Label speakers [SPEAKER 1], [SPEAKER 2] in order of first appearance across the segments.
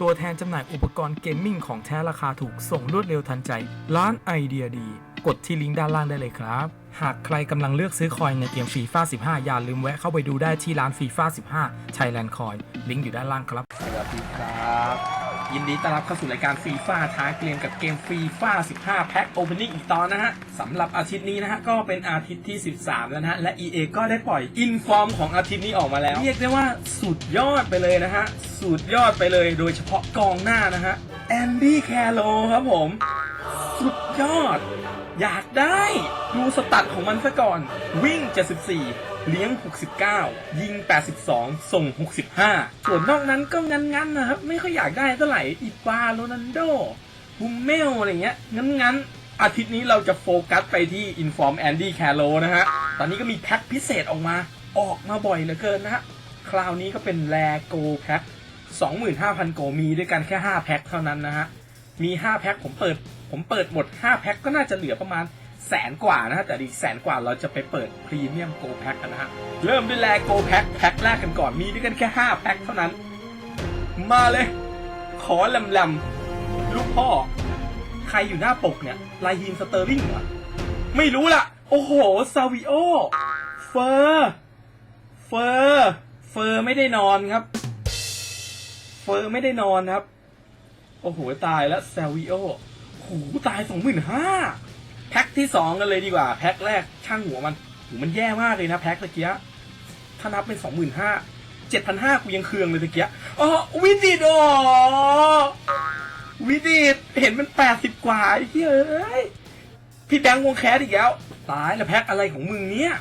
[SPEAKER 1] ตัวแทนจำหน่ายอุปกรณ์เกมมิ่งของแท้ราคาถูกส่งรวดเร็วทันใจ ร้านไอเดียดี กดที่ลิงก์ด้านล่างได้เลยครับ หากใครกำลังเลือกซื้อคอยในเกมฟีฟ่า15 อย่าลืมแวะเข้าไปดูได้ที่ร้านฟีฟ่า15 Thailand Coin ลิงก์อยู่ด้านล่างครับ
[SPEAKER 2] สวัสดีครับ ยินดีต้อนรับเข้าสู่รายการฟีฟ่าท้าเกมกับเกมฟีฟ่า15 แพ็คโอเพนนิ่งอีกตอนนะฮะสำหรับอาทิตย์นี้นะฮะก็เป็นอาทิตย์ที่ 13 แล้วนะฮะและ EA ก็ได้ปล่อยอินฟอร์มของอาทิตย์นี้ออกมาแล้ว เรียกได้ว่าสุดยอดไปเลยนะฮะ สุดยอดไปเลยโดยเฉพาะกองหน้านะฮะแอนดี้แคโรครับผม สุดยอด อยากได้ดูสตัดของมันซะก่อน วิ่ง 74 เลี้ยง 69 ยิง 82 ส่ง 65 ส่วนนอกนั้นก็งั้นๆนะครับ ไม่ค่อยอยากได้เท่าไหร่อีปาโรนันโดบุมเมลอะไรเงี้ย งั้นๆ อาทิตย์นี้เราจะโฟกัสไปที่ Inform Andy c a r o นะฮะ ตอนนี้ก็มีแพ็คพิเศษออกมา ออกมาบ่อยเหลือเกินนะฮะ คราวนี้ก็เป็นแรโกแพ็ค25,000 โกมีด้วยกันแค่ 5 แพ็คเท่านั้นนะฮะ มี 5 แพ็คผมเปิด ผมเปิดหมด 5 แพ็คก็น่าจะเหลือประมาณแสนกว่านะฮะแต่อีกแสนกว่าเราจะไปเปิดพรีเมียมโกแพ็คกันนะฮะเริ่มด้วยแรโกแพ็คแพ็คแรกกันก่อนมีด้วยกันแค่ 5 แพ็คเท่านั้น มาเลย ขอลำลำๆลูกพ่อ ใครอยู่หน้าปกเนี่ยไลฮีนสเตอร์ลิงเหรอไม่รู้ล่ะ โอ้โห ซาวิโอ เฟอร์เฟอร์เฟอร์ไม่ได้นอนครับ เฟอร์ไม่ได้นอนครับ โอ้โห ตายแล้วซาวิโอ หตายสองหมื่นห้าแพ็คที่สองกันเลยดีกว่า แพ็คแรกช่างหัวมันโหมันแย่มากเลยนะแพ็คตะเกียถ้านับเป็นสองหมื่นห้าเจ็ดพันห้ากูยังเคืองเลยตะเกียอ๋อวิดิดอ๋อวิดิดเห็นมันแปดสิบกว่าไอ้เฮ้ยพี่แบงค์วงแคสอีกแล้ว ตายแล้วแพ็คอะไรของมึงเนี่ย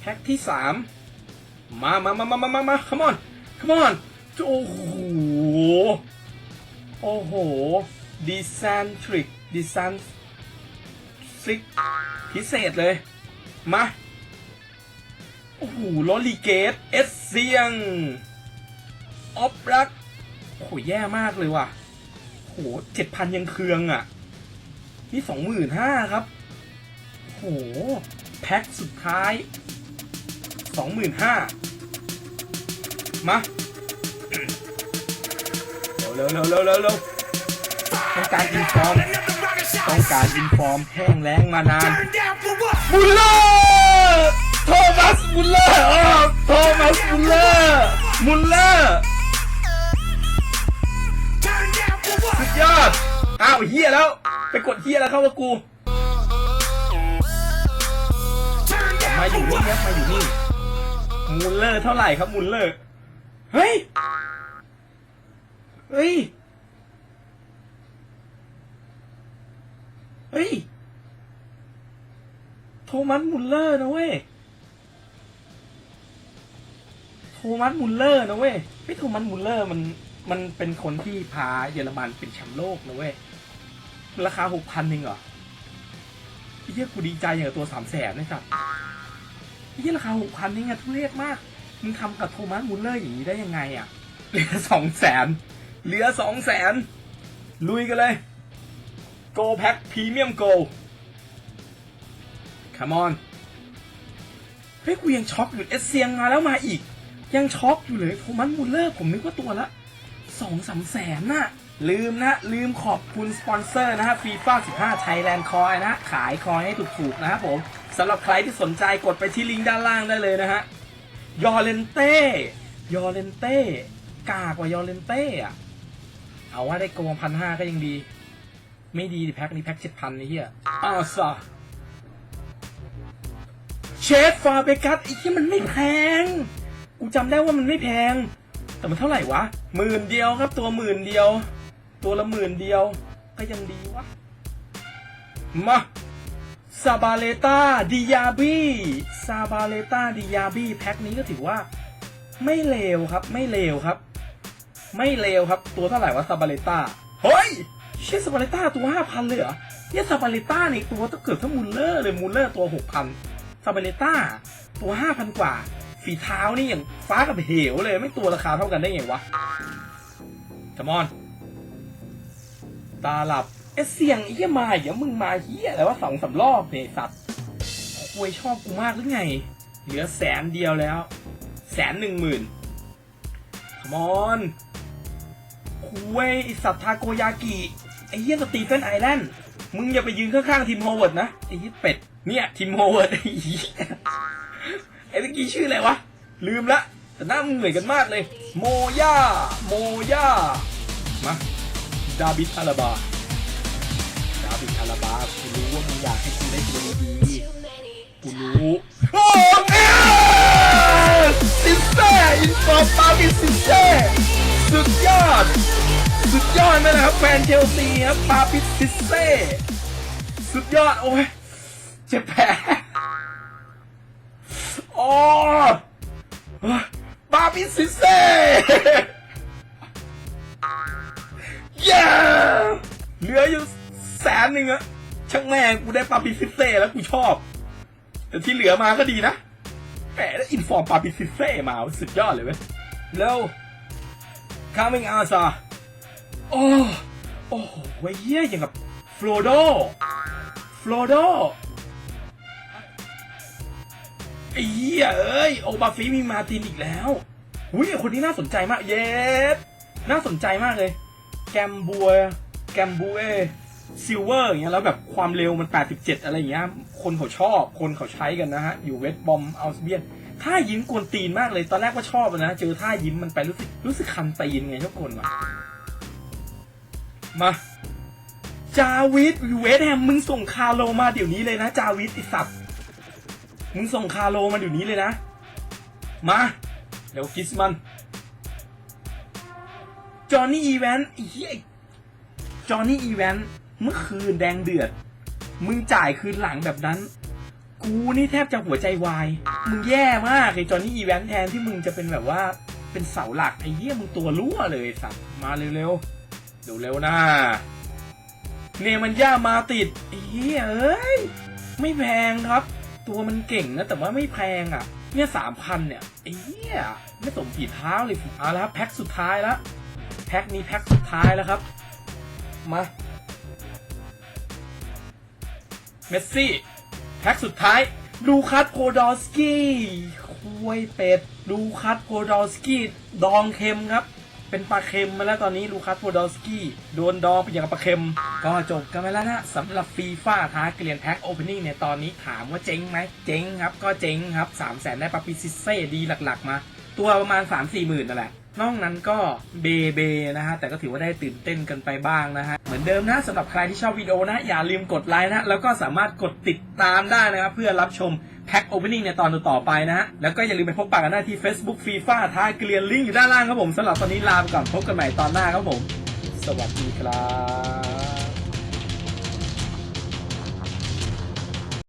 [SPEAKER 2] แพ็คที่สามมามามามามามามา come on come on โอ้โห โอ้โห ดิซันทริกดิซันซิกพิเศษเลย มา โอ้โหลอลีเกต เอสเซียง ออฟรัก โอ้โห แย่มากเลยว่ะโอ้โหเจ็ดพันยังเคืองอะ นี่สองหมื่นห้าครับโอ้โห แพ็คสุดท้ายสองหมื่นห้ามา เร็วเร็วเร็วเร็วเร็ว ต้องการอินฟอร์มต้องการอินฟอร์มแห้งแล้งมานานมุลเลอร์โทมัสมุลเลอร์อ๋อโทมัสมุลเลอร์มุลเลอร์สุดยอดอ้าวเฮียแล้ว ไปกดเฮียแล้วเข้ามากูมาอยู่นี่ครับมาอยู่นี่มุลเลอร์เท่าไหร่ครับมุลเลอร์ เฮ้ย เฮ้ย เฮ้ย โท มัสมุลเลอร์นะเว้ยโทมัสมุลเลอร์นะเว้ยไม่โทมัสมุลเลอร์มันมันเป็นคนที่พาเยอรมันเป็นแชมป์โลกนะเว้ยราคาหกพันเองเหรอไอ้เหี้ยกูดีใจอย่างตัวสามแสนนะครับไอ้เหี้ยราคาหกพันนี่ไงทุเรศมากมึงทำกับโทมัสมุลเลอร์อย่างนี้ได้ยังไงอะเหลือสองแสนเหลือสองแสนลุยกันเลยโกแพ็คพรีเมียมโก คามอนเฮ้ยกูยังช็อกอยู่เอสเซียงมาแล้วมาอีก ยังช็อกอยู่เลยโทมัสมุลเลอร์ผมนึกว่าตัวละสองสามแสนน่ะ ลืมนะ ลืมขอบคุณสปอนเซอร์นะฮะฟีฟ่า15 Thailand Coin นะฮะขายคอยให้ถูกๆนะครับผมสำหรับใครที่สนใจกดไปที่ลิงก์ด้านล่างได้เลยนะฮะยอเลนเต้ยอเลนเต้กากว่ายอเลนเต้อะเอาว่าได้โกงพันห้าก็ยังดี ไม่ดีดิแพ็คนี้แพ็คเจ็ดพันนี่เฮียอ้าวซะ เชฟฟาเบกัสไอ้ที่มันไม่แพง กูจำได้ว่ามันไม่แพง แต่มันเท่าไหร่วะหมื่นเดียวครับตัวหมื่นเดียว ตัวละหมื่นเดียว ก็ยังดีวะ มาซาบาเลตาดิยาบีซาบาเลตาดิยาบีแพ็คนี้ก็ถือว่า ไม่เลวครับ ไม่เลวครับ ไม่เลวครับ ตัวเท่าไหร่วะซาบาเลตาเฮ้ยเชี่ยซาบาเลตาตัวห้าพันเลยเหรอเนี่ยซาบาเลตานี่ตัวต้องเกือบเท่ามูลเลอร์เลยมูลเลอร์ตัวหกพัน ซาเบเลต้าตัวห้าพันกว่า ฝีเท้านี่อย่างฟ้ากับเหวเลย ไม่ตัวราคาเท่ากันได้ไงวะจมอน ตาหลับ เอเสียงไอ้เหี้ยมาอย่ามึงมาเฮียอะไรว่าสองสารอบเนี่ยสัตว์คุยชอบกูมากหรือไง เหลือแสนเดียวแล้ว แสนหนึ่งหมื่นขมอนคุยสัตว์ทาโกยากิ ไอเหี้ยสตีเฟนไอแลนด์ มึงอย่าไปยืนข้างๆทีมโฮเวิร์ดนะไอ้เหี้ยเป็ดเนี่ยทีมโฮเวิร์ดไอ้เหี้ยไอ้เมื่อกี้ชื่ออะไรวะ ลืมละ แต่หน้ามึงเหมือนกันมากเลย โมย่าโมย่ามาดาบิดอาราบาดาบิดอาราบากูรู้ว่ามึงอยากให้กูได้ตัวดีกูรู้โอ้เอซิสเซ่อินฟอร์ปาบิซิสเซ่สุดยอด สุดยอดไหมนะครับ แฟนเชลซีครับปาปิซิเซ่สุดยอด โอ้ยเจ็บแผลโอ้ปาปิซิเซ่เย้เหลืออยู่แสนหนึ่งอะช่างแม่กูได้ปาปิซิเซ่แล้วกูชอบ แต่ที่เหลือมาก็ดีนะแหมแล้อินฟอร์มปาปิซิเซ่มาสุดยอดเลยเว้ยแล้ว coming out อะ โอ้โอ้โหเยี่ยอย่างกับฟลอโดฟลอโดไอ้เหี้ยเอ้ยโอบาฟิมีมาตินอีกแล้วอุ้ยคนนี้น่าสนใจมาก เย็ดน่าสนใจมากเลย แกมบัว แกมบัวซิลเวอร์อย่างเงี้ยแล้วแบบความเร็วมัน 87 อะไรอย่างเงี้ย คนเขาชอบ คนเขาใช้กันนะฮะ อยู่เวสบอมอัลสเบียนท่ายิ้มกวนตีนมากเลย ตอนแรกก็ชอบนะ เจอท่ายิ้มมันไปรู้สึกรู้สึกคันตีนไงทุกคนวะ มาจาวิสเวสแฮมมึงส่งคาโลมาเดี๋ยวนี้เลยนะ จาวิสไอสัตว์มึงส่งคาโลมาเดี๋ยวนี้เลยนะ มาเดี๋ยวกิสมันจอห์นนี่อีแวนไอ้เหี้ยจอห์นนี่อีแวนเมื่อคืนแดงเดือด มึงจ่ายคืนหลังแบบนั้น กูนี่แทบจะหัวใจวาย มึงแย่มากไอ้จอห์นนี่อีแวนแทนที่มึงจะเป็นแบบว่าเป็นเสาหลักไอ้เหี้ยมึงตัวรั่วเลยสัตว์มาเร็วๆ เร็วๆนะเนมันย่ามาติดเหี้ยเอ้ยไม่แพงครับ ตัวมันเก่งนะแต่ว่าไม่แพงอะ เนี่ยสามพันเนี่ยไอ้เหี้ยไม่สมผีเท้าเลยเอาละครับแพ็คสุดท้ายล้วแพ็คนี้แพ็คสุดท้ายแล้วครับ มาเมสซี่แพ็คสุดท้ายลูคัสโพดอลสกี้คุยเป็ดลูคัสโพดอลสกี้ดองเค็มครับ เป็นปลาเค็มมาแล้วตอนนี้ลูคัสโพดอลสกี้โดนดองเป็นอย่างกับปลาเค็ม ก็จบกันไปแล้วนะสำหรับฟีฟ่าท้าเกลียนแพ็คโอเพนนิ่งเนี่ยตอนนี้ถามว่าเจ๊งไหมเจ๊งครับก็เจ๊งครับ3 0 0แสนได้ปาปิซิเซ่ดีหลักๆมา ตัวประมาณ3 4หมื่นนั่นแหละ นอกนั้นก็เบเบนะฮะแต่ก็ถือว่าได้ตื่นเต้นกันไปบ้างนะฮะเหมือนเดิมนะสำหรับใครที่ชอบวิดีโอนะ อย่าลืมกดไลค์นะ แล้วก็สามารถกดติดตามได้นะครับ เพื่อรับชมแพ็คโอเพนนิ่งในตอนต่อไปนะฮะ แล้วก็อย่าลืมไปพบปะกันได้ที่ Facebook FIFA ท้ายเกลียนลิงก์อยู่ด้านล่างครับผมสำหรับตอนนี้ลาไปก่อนพบกันใหม่ตอนหน้าครับผม สวัสดีครับ